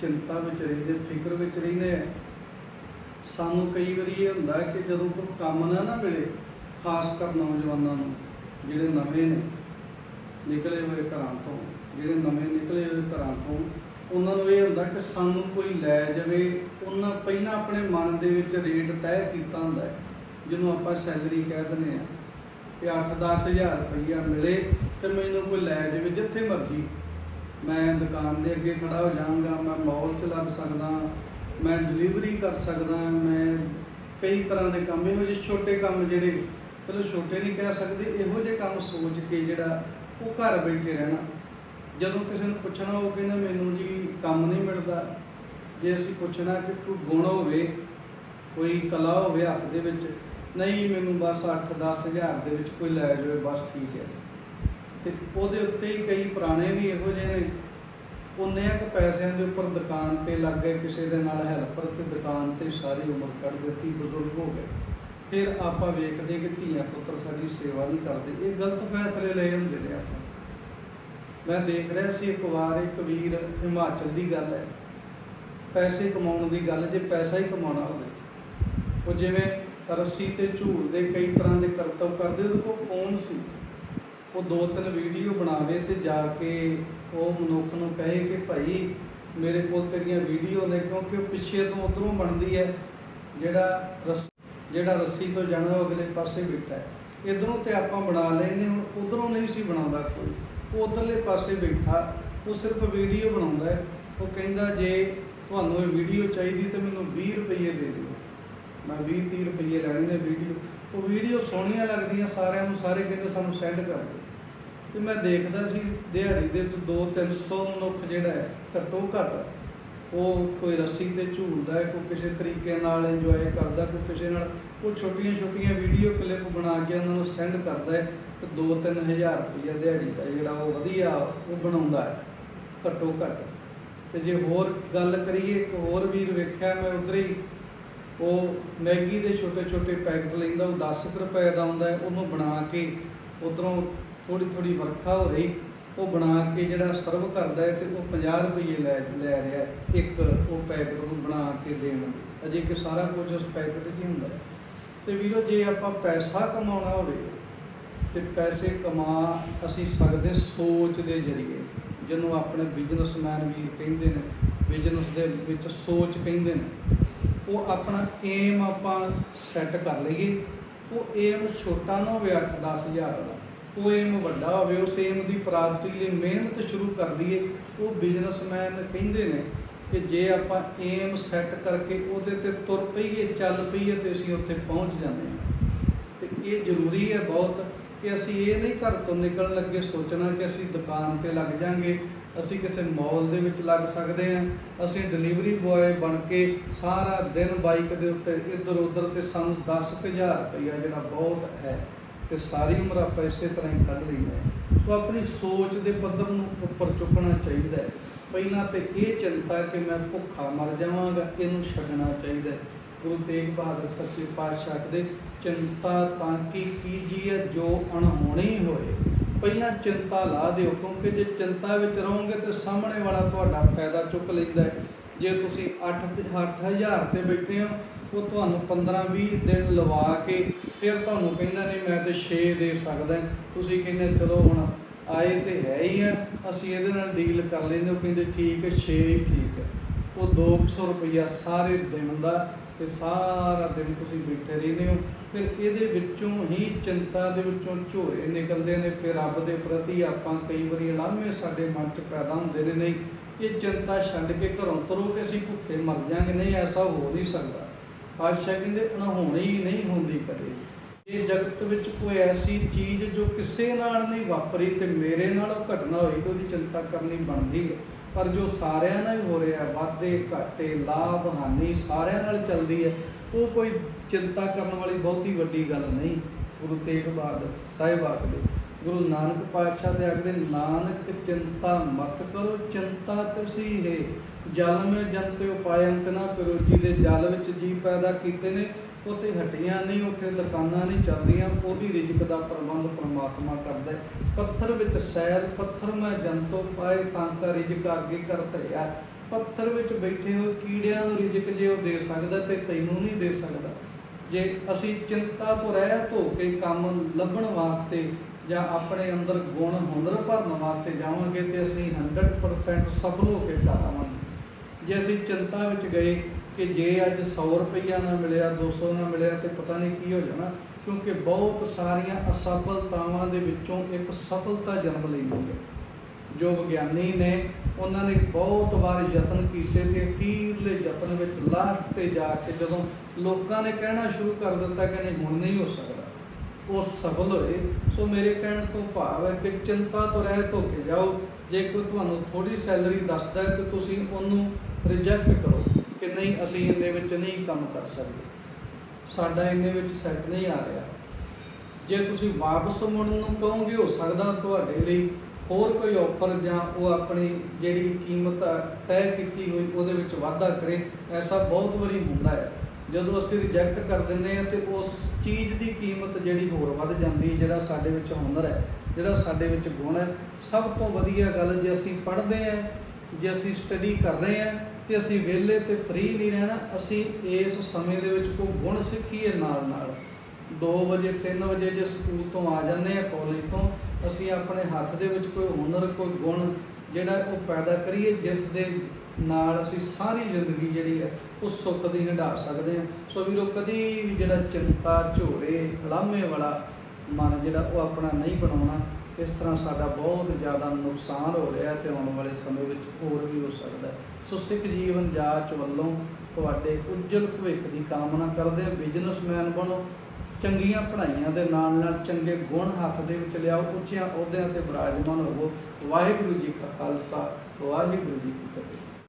ਚਿੰਤਾ ਵਿੱਚ ਰਹਿੰਦੇ, ਫਿਕਰ ਵਿੱਚ ਰਹਿੰਦੇ ਆ। ਸਾਨੂੰ ਕਈ ਵਾਰੀ ਇਹ ਹੁੰਦਾ ਕਿ ਜਦੋਂ ਕੋਈ ਕੰਮ ਨਾ ਨਾ ਮਿਲੇ, ਖਾਸ ਕਰ ਨੌਜਵਾਨਾਂ ਨੂੰ, ਜਿਹੜੇ ਨਵੇਂ ਨੇ, ਨਿਕਲੇ ਹੋਏ ਘਰਾਂ ਤੋਂ, ਜਿਹੜੇ ਨਵੇਂ ਨਿਕਲੇ ਹੋਏ ਘਰਾਂ ਤੋਂ, ਉਹਨਾਂ ਨੂੰ ਇਹ ਹੁੰਦਾ ਕਿ ਸਾਨੂੰ ਕੋਈ ਲੈ ਜਾਵੇ। ਉਹਨਾਂ ਪਹਿਲਾਂ ਆਪਣੇ ਮਨ ਦੇ ਵਿੱਚ ਰੇਟ ਤੈਅ ਕੀਤਾ ਹੁੰਦਾ ਹੈ, ਜਿਹਨੂੰ ਆਪਾਂ ਸੈਲਰੀ ਕਹਿ ਦਿੰਦੇ ਆ ਕਿ 8-10 ਹਜ਼ਾਰ ਰੁਪਈਆ ਮਿਲੇ ਤੇ ਮੈਨੂੰ ਕੋਈ ਲੈ ਜਾਵੇ ਜਿੱਥੇ ਮਰਜ਼ੀ। ਮੈਂ ਦੁਕਾਨ ਦੇ ਅੱਗੇ ਖੜਾ ਹੋ ਜਾਵਾਂਗਾ, ਮੈਂ ਮਾਲ 'ਚ ਲੱਗ ਸਕਦਾ, ਮੈਂ ਡਿਲੀਵਰੀ ਕਰ ਸਕਦਾ, ਮੈਂ ਕਈ ਤਰ੍ਹਾਂ ਦੇ ਕੰਮ, ਇਹੋ ਜਿਹੇ ਛੋਟੇ ਕੰਮ ਜਿਹੜੇ ਚਲੋ ਛੋਟੇ ਨਹੀਂ ਕਹਿ ਸਕਦੇ, ਇਹੋ ਜਿਹੇ ਕੰਮ ਸੋਚ ਕੇ ਜਿਹੜਾ ਉਹ ਘਰ ਬੈਠੇ ਰਹਿਣਾ। ਜਦੋਂ ਕਿਸੇ ਨੂੰ ਪੁੱਛਣਾ ਉਹ ਕਹਿੰਦਾ ਮੈਨੂੰ ਜੀ ਕੰਮ ਨਹੀਂ ਮਿਲਦਾ, ਜੇ ਅਸੀਂ ਪੁੱਛਣਾ ਕਿ ਕੋਈ ਗੁਣ ਹੋਵੇ, ਕੋਈ ਕਲਾ ਹੋਵੇ ਹੱਥ ਦੇ ਵਿੱਚ, ਨਹੀਂ ਮੈਨੂੰ ਬਸ 8-10 ਹਜ਼ਾਰ ਦੇ ਵਿੱਚ ਕੋਈ ਲੈ ਜਾਵੇ, ਬਸ ਠੀਕ ਹੈ। ਤੇ ਉਹਦੇ ਉੱਤੇ ਹੀ ਕਈ ਪੁਰਾਣੇ ਵੀ ਇਹੋ ਜਿਹੇ ਨੇ। ਉਹਨੇ ਕੁ ਪੈਸਿਆਂ ਦੇ ਉੱਪਰ ਦੁਕਾਨ ਤੇ ਲੱਗ ਗਏ, ਕਿਸੇ ਦੇ ਨਾਲ ਹੈਲਪਰ ਤੇ ਦੁਕਾਨ ਤੇ ਸਾਰੀ ਉਮਰ ਕੱਢ ਦਿੱਤੀ, ਬਜ਼ੁਰਗ ਹੋ ਗਏ। ਫਿਰ ਆਪਾਂ ਵੇਖਦੇ ਕਿ ਧੀਆ ਪੁੱਤਰ ਸਾਡੀ ਸੇਵਾ ਨਹੀਂ ਕਰਦੇ। ਇਹ ਗਲਤ ਫੈਸਲੇ ਲਏ ਹੁੰਦੇ ਨੇ ਆਪਾਂ। ਮੈਂ ਦੇਖ ਰਿਹਾ ਸੀ ਇੱਕ ਵਾਰ ਇੱਕ ਵੀਰ ਹਿਮਾਚਲ ਦੀ ਗੱਲ ਹੈ। ਪੈਸੇ ਕਮਾਉਣ ਦੀ ਗੱਲ, ਜੇ ਪੈਸਾ ਹੀ ਕਮਾਉਣਾ ਹੋਵੇ। ਉਹ ਜਿਵੇਂ ਰੱਸੀ ਤੇ ਝੂਲ ਦੇ ਕਈ ਤਰ੍ਹਾਂ ਦੇ ਕਰਤੱਵ ਕਰਦੇ, ਉਹਦੇ ਕੋਲ ਫੋਨ ਸੀ। ਉਹ ਦੋ ਤਿੰਨ ਵੀਡੀਓ ਬਣਾਵੇ ਤੇ ਜਾ ਕੇ ਉਹ ਮਨੁੱਖ ਨੂੰ ਕਹੇ ਕਿ ਭਾਈ ਮੇਰੇ ਕੋਲ ਤੇਰੀਆਂ ਵੀਡੀਓ ਨੇ ਕਿਉਂਕਿ ਉਹ ਪਿੱਛੇ ਤੋਂ ਉਧਰੋਂ ਬਣਦੀ ਹੈ, ਜਿਹੜਾ ਰਸ, ਜਿਹੜਾ ਰੱਸੀ ਤੋਂ ਜਾਣਾ ਉਹ ਅਗਲੇ ਪਾਸੇ ਬੈਠਾ ਹੈ। ਇਧਰੋਂ ਤੇ ਆਪਾਂ ਬਣਾ ਲੈਨੇ ਹੁਣ ਉਧਰੋਂ ਨਹੀਂ ਸੀ ਬਣਾਉਂਦਾ ਕੋਈ। ਉਹ ਉਧਰਲੇ ਪਾਸੇ ਬੈਠਾ, ਉਹ ਸਿਰਫ ਵੀਡੀਓ ਬਣਾਉਂਦਾ ਹੈ। ਉਹ ਕਹਿੰਦਾ, ਜੇ ਤੁਹਾਨੂੰ ਇਹ ਵੀਡੀਓ ਚਾਹੀਦੀ ਤਾਂ ਮੈਨੂੰ 20 ਰੁਪਏ ਦੇ ਦਿਓ। ਮੈਂ 20 30 ਰੁਪਏ ਲੈਣੇ ਨੇ ਵੀਡੀਓ। ਉਹ ਵੀਡੀਓ ਸੋਹਣੀਆਂ ਲੱਗਦੀਆਂ, ਸਾਰਿਆਂ ਨੂੰ, ਸਾਰੇ ਕਹਿੰਦੇ ਸਾਨੂੰ ਸੈਂਡ ਕਰ ਦਿਓ। ਤੇ ਮੈਂ ਦੇਖਦਾ ਸੀ ਦਿਹਾੜੀ ਦੇ ਵਿੱਚ 2 300 ਮਨੁੱਖ ਜਿਹੜਾ ਹੈ, ਘੱਟੋ ਘੱਟ ਉਹ ਕੋਈ ਰੱਸੀ ਤੇ ਝੂਲਦਾ ਹੈ, ਕੋਈ ਕਿਸੇ ਤਰੀਕੇ ਨਾਲ ਇੰਜੋਏ ਕਰਦਾ, ਕੋਈ ਕਿਸੇ ਨਾਲ ਉਹ ਛੋਟੀਆਂ ਛੋਟੀਆਂ ਵੀਡੀਓ ਕਲਿੱਪ ਬਣਾ ਕੇ ਉਹਨਾਂ ਨੂੰ ਸੈਂਡ ਕਰਦਾ ਹੈ ਤੇ 2-3000 ਰੁਪਏ ਦਿਹਾੜੀ ਦਾ ਜਿਹੜਾ ਉਹ ਵਧੀਆ ਉਹ ਬਣਾਉਂਦਾ ਹੈ, ਘੱਟੋ ਘੱਟ। ਤੇ ਜੇ ਹੋਰ ਗੱਲ ਕਰੀਏ, ਇੱਕ ਹੋਰ ਵੀਰ ਵੇਖਿਆ ਮੈਂ ਉਧਰ ਹੀ, ਉਹ ਮੈਗੀ ਦੇ ਛੋਟੇ ਛੋਟੇ ਪੈਕਟ ਲੈਂਦਾ, ਉਹ 10 ਕੁ ਰੁਪਏ ਦਾ ਆਉਂਦਾ ਉਹਨੂੰ ਬਣਾ ਕੇ ਉਧਰੋਂ ਥੋੜੀ ਥੋੜੀ ਵਰਖਾ ਹੋ ਰਹੀ, ਉਹ ਬਣਾ ਕੇ ਜਿਹੜਾ ਸਰਵ ਕਰਦਾ ਹੈ ਤੇ ਉਹ 50 ਰੁਪਏ ਲੈ ਲੈ ਰਿਹਾ ਇੱਕ ਉਹ ਪੈਕਟ ਨੂੰ ਬਣਾ ਕੇ ਦੇਣ। ਅਜੇ ਕਿ ਸਾਰਾ ਕੁਝ ਉਸ ਪੈਕਟ 'ਚ ਹੀ ਹੁੰਦਾ ਹੈ। ਤੇ ਵੀਰੋ, ਜੇ ਆਪਾਂ ਪੈਸਾ ਕਮਾਉਣਾ ਹੋਵੇ, ਤੇ ਪੈਸੇ ਕਮਾ ਅਸੀਂ ਸਕਦੇ ਸੋਚ ਦੇ ਜ਼ਰੀਏ। ਜਿਹਨੂੰ ਆਪਣੇ ਬਿਜ਼ਨਸਮੈਨ ਵੀਰ ਕਹਿੰਦੇ ਨੇ ਬਿਜ਼ਨਸ ਦੇ ਵਿੱਚ ਸੋਚ ਕਹਿੰਦੇ ਨੇ। ਉਹ ਆਪਣਾ ਏਮ ਆਪਾਂ ਸੈੱਟ ਕਰ ਲਈਏ। ਉਹ ਏਮ ਛੋਟਾ ਨਾ ਹੋਵੇ 8-10 ਹਜ਼ਾਰ ਦਾ। ਉਹ ਏਮ ਵੱਡਾ ਹੋਵੇ ਉਸ ਏਮ ਦੀ ਪ੍ਰਾਪਤੀ ਲਈ ਮਿਹਨਤ ਸ਼ੁਰੂ ਕਰ ਦਈਏ ਉਹ ਬਿਜ਼ਨਸਮੈਨ ਕਹਿੰਦੇ ਨੇ ਕਿ ਜੇ ਆਪਾਂ ਏਮ ਸੈੱਟ ਕਰਕੇ ਉਹਦੇ ਤੇ ਤੁਰ ਪਈਏ, ਚੱਲ ਪਈਏ ਤੇ ਅਸੀਂ ਉੱਥੇ ਪਹੁੰਚ ਜਾਂਦੇ ਹਾਂ। ਤੇ ਇਹ ਜ਼ਰੂਰੀ ਹੈ ਬਹੁਤ ਕਿ ਅਸੀਂ ਇਹ ਨਹੀਂ ਘਰ ਤੋਂ ਨਿਕਲਣ ਲੱਗੇ ਸੋਚਣਾ ਕਿ ਅਸੀਂ ਦੁਕਾਨ ਤੇ ਲੱਗ ਜਾਾਂਗੇ, ਅਸੀਂ ਕਿਸੇ ਮਾਲ ਦੇ ਵਿੱਚ ਲੱਗ ਸਕਦੇ ਹਾਂ, ਅਸੀਂ ਡਿਲੀਵਰੀ ਬੁਆਏ ਬਣ ਕੇ ਸਾਰਾ ਦਿਨ ਬਾਈਕ ਦੇ ਉੱਤੇ ਇੱਧਰ ਉੱਧਰ ਤੇ ਸਾਨੂੰ 10000 ਰੁਪਈਆ ਜਿਹੜਾ ਬਹੁਤ ਹੈ। ਤੇ ਸਾਰੀ ਉਮਰ ਆਪਾਂ ਇਸੇ ਤਰ੍ਹਾਂ ਹੀ ਕੱਢ ਲਈ ਹੈ। ਸੋ ਆਪਣੀ ਸੋਚ ਦੇ ਪੱਧਰ ਨੂੰ ਉੱਪਰ ਚੁੱਕਣਾ ਚਾਹੀਦਾ ਹੈ। ਪਹਿਲਾਂ ਤੇ ਇਹ ਚਿੰਤਾ ਕਿ ਮੈਂ ਭੁੱਖਾ ਮਰ ਜਾਵਾਂਗਾ, ਇਹਨੂੰ ਛੱਡਣਾ ਚਾਹੀਦਾ ਹੈ। ਗੁਰੂ ਤੇਗ ਬਹਾਦਰ ਸੱਚੇ ਪਾਤਸ਼ਾਹ ਦੇ ਚਿੰਤਾ ਤਾਂ ਕੀ ਕੀਜੀਏ ਜੋ ਅਣਹੋਣੀ ਹੋਏ? ਪਹਿਲਾਂ ਚਿੰਤਾ ਲਾ ਦਿਓ, ਕਿਉਂਕਿ ਜੇ ਚਿੰਤਾ ਵਿੱਚ ਰਹੋਗੇ ਤੇ ਸਾਹਮਣੇ ਵਾਲਾ ਤੁਹਾਡਾ ਫਾਇਦਾ ਚੁੱਕ ਲੈਂਦਾ ਹੈ। ਜੇ ਤੁਸੀਂ 8 ਤੇ 8000 ਤੇ ਬੈਠੇ ਹੋ ਉਹ ਤੁਹਾਨੂੰ 15 20 ਦਿਨ ਲਵਾ ਕੇ ਫਿਰ ਤੁਹਾਨੂੰ ਕਹਿੰਦਾ ਨਹੀਂ ਮੈਂ ਤੇ 6 ਦੇ ਸਕਦਾ ਤੁਸੀਂ ਕਹਿੰਦੇ ਚਲੋ ਹੁਣ ਆਏ ਤੇ ਹੈ ਹੀ ਆ, ਅਸੀਂ ਇਹਦੇ ਨਾਲ ਡੀਲ ਕਰ ਲੈਂਦੇ ਉਹ ਕਹਿੰਦੇ ਠੀਕ ਹੈ 6 ਹੀ ਠੀਕ ਹੈ। ਉਹ 200 ਰੁਪਈਆ ਸਾਰੇ ਦਿਨ ਦਾ ਤੇ ਸਾਰਾ ਦਿਨ ਤੁਸੀਂ ਬੈਠੇ ਰਹਿੰਦੇ ਹੋ। ਫਿਰ ਇਹਦੇ ਵਿੱਚੋਂ ਹੀ ਚਿੰਤਾ ਦੇ ਵਿੱਚੋਂ ਝੋਰੇ ਨਿਕਲਦੇ ਨੇ। ਫਿਰ ਰੱਬ ਦੇ ਪ੍ਰਤੀ ਆਪਾਂ ਕਈ ਵਾਰੀ ਲਾਹਮੇ ਸਾਡੇ ਮਨ 'ਚ ਪੈਦਾ ਹੁੰਦੇ ਨੇ, ਨਹੀਂ। ਇਹ ਚਿੰਤਾ ਛੱਡ ਕੇ ਘਰੋਂ ਤੁਰੋ ਕਿ ਅਸੀਂ ਭੁੱਖੇ ਮਰ ਜਾਾਂਗੇ। ਨਹੀਂ, ਐਸਾ ਹੋ ਨਹੀਂ ਸਕਦਾ। ਪਾਤਸ਼ਾਹ ਕਹਿੰਦੇ ਅਣਹੋਣੀ ਹੀ ਨਹੀਂ ਹੁੰਦੀ ਕਦੇ। ਇਹ ਜਗਤ ਵਿੱਚ ਕੋਈ ਐਸੀ ਚੀਜ਼ ਜੋ ਕਿਸੇ ਨਾਲ ਨਹੀਂ ਵਾਪਰੀ ਤੇ ਮੇਰੇ ਨਾਲ ਉਹ ਘਟਨਾ ਹੋਈ ਤਾਂ ਉਹਦੀ ਚਿੰਤਾ ਕਰਨੀ ਬਣਦੀ ਹੈ। ਪਰ ਜੋ ਸਾਰਿਆਂ ਨਾਲ ਹੀ ਹੋ ਰਿਹਾ, ਵਾਧੇ, ਘਾਟੇ, ਲਾਭ, ਹਾਨੀ ਸਾਰਿਆਂ ਨਾਲ ਚੱਲਦੀ ਹੈ, ਉਹ ਕੋਈ ਚਿੰਤਾ ਕਰਨ ਵਾਲੀ ਬਹੁਤੀ ਵੱਡੀ ਗੱਲ ਨਹੀਂ। ਗੁਰੂ ਤੇਗ ਬਹਾਦਰ ਸਾਹਿਬ ਆਖਦੇ ਗੁਰੂ ਨਾਨਕ ਪਾਤਸ਼ਾਹ ਦੇ ਆਖਦੇ, ਨਾਨਕ ਚਿੰਤਾ ਮਤ ਕਰੋ, ਚਿੰਤਾ ਤੁਸੀਂ ਹੈ। ਜਲ ਮੇ ਜੰਤੇ ਉਪਾਇ ਨਾ ਕਰੋ। ਜਿਹਦੇ ਜਲ ਵਿੱਚ ਜੀ ਪੈਦਾ ਕੀਤੇ ਨੇ ਉੱਥੇ ਹੱਡੀਆਂ ਨਹੀਂ, ਉੱਥੇ ਦੁਕਾਨਾਂ ਨਹੀਂ ਚੱਲਦੀਆਂ, ਉਹਦੀ ਰਿਜ਼ਕ ਦਾ ਪ੍ਰਬੰਧ ਪਰਮਾਤਮਾ ਕਰਦਾ ਪੱਥਰ ਵਿੱਚ ਸੈਲ ਪੱਥਰ ਮੈਂ ਜੰਤੋ ਪਾਏ, ਤਾਂ ਕਾ ਰਿਜ਼ਕ ਅੱਗੇ ਕਰ ਧਰਿਆ ਪੱਥਰ ਵਿੱਚ ਬੈਠੇ ਹੋਏ ਕੀੜਿਆਂ ਨੂੰ ਰਿਜਕ ਜੇ ਉਹ ਦੇ ਸਕਦਾ ਤੇ ਤੈਨੂੰ ਨਹੀਂ ਦੇ ਸਕਦਾ। ਜੇ ਅਸੀਂ ਚਿੰਤਾ ਤੋਂ ਰਹਿ ਧੋ ਕੇ ਕੰਮ ਲੱਭਣ ਵਾਸਤੇ ਜਾਂ ਆਪਣੇ ਅੰਦਰ ਗੁਣ ਹੁਨਰ ਭਰਨ ਵਾਸਤੇ ਜਾਵਾਂਗੇ ਤੇ ਅਸੀਂ 100% ਸਫਲ ਹੋ ਕੇ ਘਰ ਆਵਾਂਗੇ ਜੇ ਅਸੀਂ ਚਿੰਤਾ ਵਿੱਚ ਗਏ ਕਿ ਜੇ ਅੱਜ 100 ਰੁਪਈਆ ਨਾ ਮਿਲਿਆ 200 ਨਾ ਮਿਲਿਆ ਤੇ ਪਤਾ ਨਹੀਂ ਕੀ ਹੋ ਜਾਣਾ, ਕਿਉਂਕਿ ਬਹੁਤ ਸਾਰੀਆਂ ਅਸਫਲਤਾਵਾਂ ਦੇ ਵਿੱਚੋਂ ਇੱਕ ਸਫਲਤਾ ਜਨਮ ਲੈਂਦੀ ਹੈ। ਜੋ ਵਿਗਿਆਨੀ ਨੇ ਉਹਨਾਂ ਨੇ ਬਹੁਤ ਵਾਰ ਯਤਨ ਕੀਤੇ ਤੇ ਅਖੀਰਲੇ ਯਤਨ ਵਿੱਚ ਲਾਸਟ ਤੇ ਜਾ ਕੇ ਜਦੋਂ ਲੋਕਾਂ ਨੇ ਕਹਿਣਾ ਸ਼ੁਰੂ ਕਰ ਦਿੱਤਾ ਕਿ ਨਹੀਂ, ਹੁਣ ਨਹੀਂ ਹੋ ਸਕਦਾ। ਉਹ ਸਫਲ ਹੋਏ। ਸੋ ਮੇਰੇ ਕਹਿਣ ਤੋਂ ਭਾਵ ਹੈ ਕਿ ਚਿੰਤਾ ਤੋਂ ਰਹਿਤ ਹੋ ਕੇ ਜਾਓ। ਜੇ ਕੋਈ ਤੁਹਾਨੂੰ ਥੋੜੀ ਸੈਲਰੀ ਦੱਸਦਾ ਹੈ, ਤੇ ਤੁਸੀਂ ਉਹਨੂੰ ਰਿਜੈਕਟ ਕਰੋ ਕਿ ਨਹੀਂ, ਅਸੀਂ ਇੰਨੇ ਵਿੱਚ ਨਹੀਂ ਕੰਮ ਕਰ ਸਕਦੇ। ਸਾਡਾ ਇੰਨੇ ਵਿੱਚ ਸੈੱਟ ਨਹੀਂ ਆ ਰਿਹਾ। ਜੇ ਤੁਸੀਂ ਵਾਪਸ ਮੁੜਨ ਨੂੰ ਕਹੋਗੇ, ਹੋ ਸਕਦਾ ਤੁਹਾਡੇ ਲਈ ਹੋਰ ਕੋਈ ਆਫਰ ਜਾਂ ਉਹ ਆਪਣੀ ਜਿਹੜੀ ਕੀਮਤ ਤੈਅ ਕੀਤੀ ਹੋਈ, ਉਹਦੇ ਵਿੱਚ ਵਾਧਾ ਕਰੇ। ਐਸਾ ਬਹੁਤ ਵਾਰੀ ਹੁੰਦਾ ਹੈ। ਜਦੋਂ ਅਸੀਂ ਰਿਜੈਕਟ ਕਰ ਦਿੰਦੇ ਆ ਤੇ ਉਸ ਚੀਜ਼ ਦੀ ਕੀਮਤ ਜਿਹੜੀ ਹੋਰ ਵੱਧ ਜਾਂਦੀ ਜਿਹੜਾ ਸਾਡੇ ਵਿੱਚ ਹੁਨਰ ਹੈ, ਜਿਹੜਾ ਸਾਡੇ ਵਿੱਚ ਗੁਣ ਹੈ, ਸਭ ਤੋਂ ਵਧੀਆ ਗੱਲ ਜੇ ਅਸੀਂ ਪੜ੍ਹਦੇ ਆ ਜੇ ਅਸੀਂ ਸਟੱਡੀ ਕਰ ਰਹੇ ਆ ਤੇ ਅਸੀਂ ਵਿਹਲੇ ਤੇ ਫ੍ਰੀ ਨਹੀਂ ਰਹਿਣਾ, ਅਸੀਂ ਇਸ ਸਮੇਂ ਦੇ ਵਿੱਚ ਕੋਈ ਗੁਣ ਸਿੱਖੀਏ ਨਾਲ ਨਾਲ। 2 ਵਜੇ 3 ਵਜੇ ਜੇ ਸਕੂਲ ਤੋਂ ਆ ਜਾਂਦੇ ਆ ਕਾਲਜ ਤੋਂ, ਅਸੀਂ ਆਪਣੇ ਹੱਥ ਦੇ ਵਿੱਚ ਕੋਈ ਹੁਨਰ, ਕੋਈ ਗੁਣ ਜਿਹੜਾ ਉਹ ਪੈਦਾ ਕਰੀਏ, ਜਿਸ ਦੇ ਨਾਲ ਅਸੀਂ ਸਾਰੀ ਜ਼ਿੰਦਗੀ ਜਿਹੜੀ ਹੈ ਉਸ ਸੁੱਖ ਦੀ ਹੰਢਾ ਸਕਦੇ ਹਾਂ। ਸੋ ਵੀਰੋ, ਕਦੀ ਵੀ ਜਿਹੜਾ ਚਿੰਤਾ ਝੋਰੇ ਲਾਮੇ ਵਾਲਾ ਮਨ ਜਿਹੜਾ ਉਹ ਆਪਣਾ ਨਹੀਂ ਬਣਾਉਣਾ, ਇਸ ਤਰ੍ਹਾਂ ਸਾਡਾ ਬਹੁਤ ਜ਼ਿਆਦਾ ਨੁਕਸਾਨ ਹੋ ਰਿਹਾ ਤੇ ਆਉਣ ਵਾਲੇ ਸਮੇਂ ਵਿੱਚ ਹੋਰ ਵੀ ਹੋ ਸਕਦਾ ਸੋ ਸਿੱਖ ਜੀਵਨ ਜਾਚ ਵੱਲੋਂ ਤੁਹਾਡੇ ਉਜਲ ਭਵਿੱਖ ਦੀ ਕਾਮਨਾ ਕਰਦੇ ਹਾਂ। ਬਿਜ਼ਨਸਮੈਨ ਬਣੋ, ਚੰਗੀਆਂ ਪੜ੍ਹਾਈਆਂ ਦੇ ਨਾਲ ਨਾਲ ਚੰਗੇ ਗੁਣ ਹੱਥ ਦੇ ਵਿੱਚ ਲਿਆਓ, ਉੱਚੀਆਂ ਅਹੁਦਿਆਂ ਤੇ ਬਰਾਜਮਾਨ ਹੋਵੋ। ਵਾਹਿਗੁਰੂ ਜੀ ਕਾ ਖਾਲਸਾ, ਵਾਹਿਗੁਰੂ ਜੀ ਕੀ ਫਤਿਹ।